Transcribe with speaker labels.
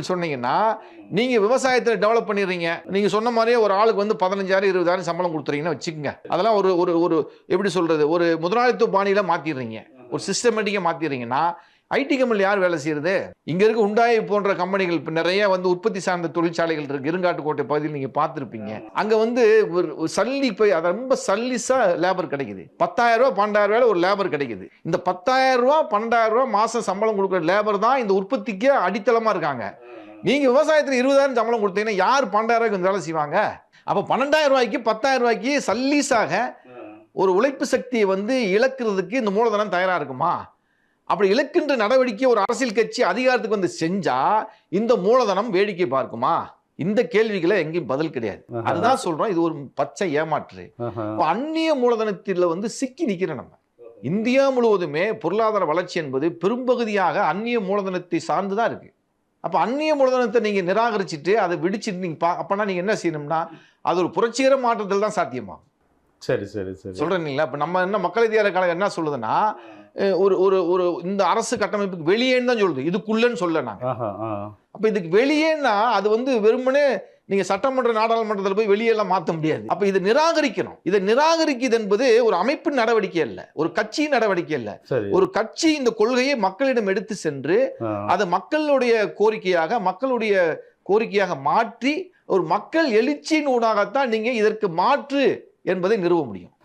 Speaker 1: சொன்னீங்கன்னா நீங்க விவசாயத்தில் டெவலப் பண்ணிடுறீங்க. நீங்க சொன்ன மாதிரியே ஒரு ஆளுக்கு வந்து பதினஞ்சாயிரம் இருபதாயிரம் சம்பளம் கொடுத்துறீங்கன்னு வச்சுக்கோங்க. அதெல்லாம் ஒரு ஒரு ஒரு எப்படி சொல்றது? ஒரு முதலாளித்துவ பாணியில மாத்திடுறீங்க. ஒரு சிஸ்டமேட்டிக்காக மாத்திடுறீங்கன்னா ஐடி கம்பெனியில் யார் வேலை செய்யறது? இங்க இருக்க உண்டாய் போன்ற கம்பெனிகள் இப்போ நிறைய வந்து உற்பத்தி சார்ந்த தொழிற்சாலைகள் இருக்கு. இருங்காட்டுக்கோட்டை பகுதியில் நீங்க பார்த்துருப்பீங்க. அங்க வந்து ஒரு சல்லி போய் அது ரொம்ப சல்லிஸா லேபர் கிடைக்குது. பத்தாயிரம் ரூபாய் பன்னெண்டாயிரம் ரூபாய் ஒரு லேபர் கிடைக்குது. இந்த பத்தாயிரம் ரூபாய் பன்னெண்டாயிரம் ரூபாய் மாசம் சம்பளம் கொடுக்குற லேபர் தான் இந்த உற்பத்திக்கு அடித்தளமா இருக்காங்க. நீங்க விவசாயத்துல இருபதாயிரம் சம்பளம் கொடுத்தீங்கன்னா யார் பன்னெண்டாயிரம் ரூபாய்க்கு வேலை செய்வாங்க? அப்ப பன்னெண்டாயிரம் ரூபாய்க்கு பத்தாயிரம் ரூபாய்க்கு சல்லீஸாக ஒரு உழைப்பு சக்தியை வந்து இழக்கிறதுக்கு இந்த மூலதனம் தயாரா இருக்குமா? அப்படி இழக்கின்ற நடவடிக்கை ஒரு அரசியல் கட்சி அதிகாரத்துக்கு வந்து செஞ்சா இந்த மூலதனம் வேடிக்கை பார்க்குமா? இந்த கேள்விகளை எங்கேயும் பதில் கிடையாது. அதுதான் சொல்றோம். இது ஒரு பச்சை ஏமாற்று. அந்நிய மூலதனத்தில் வந்து சிக்கி நிக்கிறோம் நம்ம. இந்தியா முழுவதுமே பொருளாதார வளர்ச்சி என்பது பெரும்பகுதியாக அந்நிய மூலதனத்தை சார்ந்துதான் இருக்கு. அப்ப அந்நிய மூலதனத்தை நீங்க நிராகரிச்சுட்டு அதை விடிச்சிட்டு நீங்க பா அப்பனா நீங்க என்ன செய்யணும்னா அது ஒரு புரட்சிகர மாற்றத்தில் தான் சாத்தியமாகும்.
Speaker 2: சரி சரி சரி.
Speaker 1: சொல்றேன் இல்லைங்களா இப்ப நம்ம என்ன மக்கள் அதிகார கழகம் என்ன சொல்லுதுன்னா ஒரு ஒரு ஒரு இந்த அரசு கட்டமைப்புக்கு வெளியேன்னு தான் சொல்லுது இதுக்குள்ளன்னு சொல்ல நாங்க
Speaker 2: ஆஹா ஆ.
Speaker 1: அப்ப இதுக்கு வெளியேன்னா அது வந்து வெறுமனே நீங்க சட்டமன்ற நாடாளுமன்றத்தில் போய் வெளியெல்லாம் மாற்ற முடியாது. அப்ப இதை நிராகரிக்கணும். இதை நிராகரிக்குது என்பது ஒரு அமைப்பின் நடவடிக்கை அல்ல. ஒரு கட்சியின் நடவடிக்கை அல்ல. ஒரு கட்சி இந்த கொள்கையை மக்களிடம் எடுத்து சென்று. அதை மக்களுடைய கோரிக்கையாக மக்களுடைய கோரிக்கையாக மாற்றி ஒரு மக்கள் எழுச்சியின் ஊடாகத்தான் நீங்க இதற்கு மாற்று என்பதை நிறுவ முடியும்.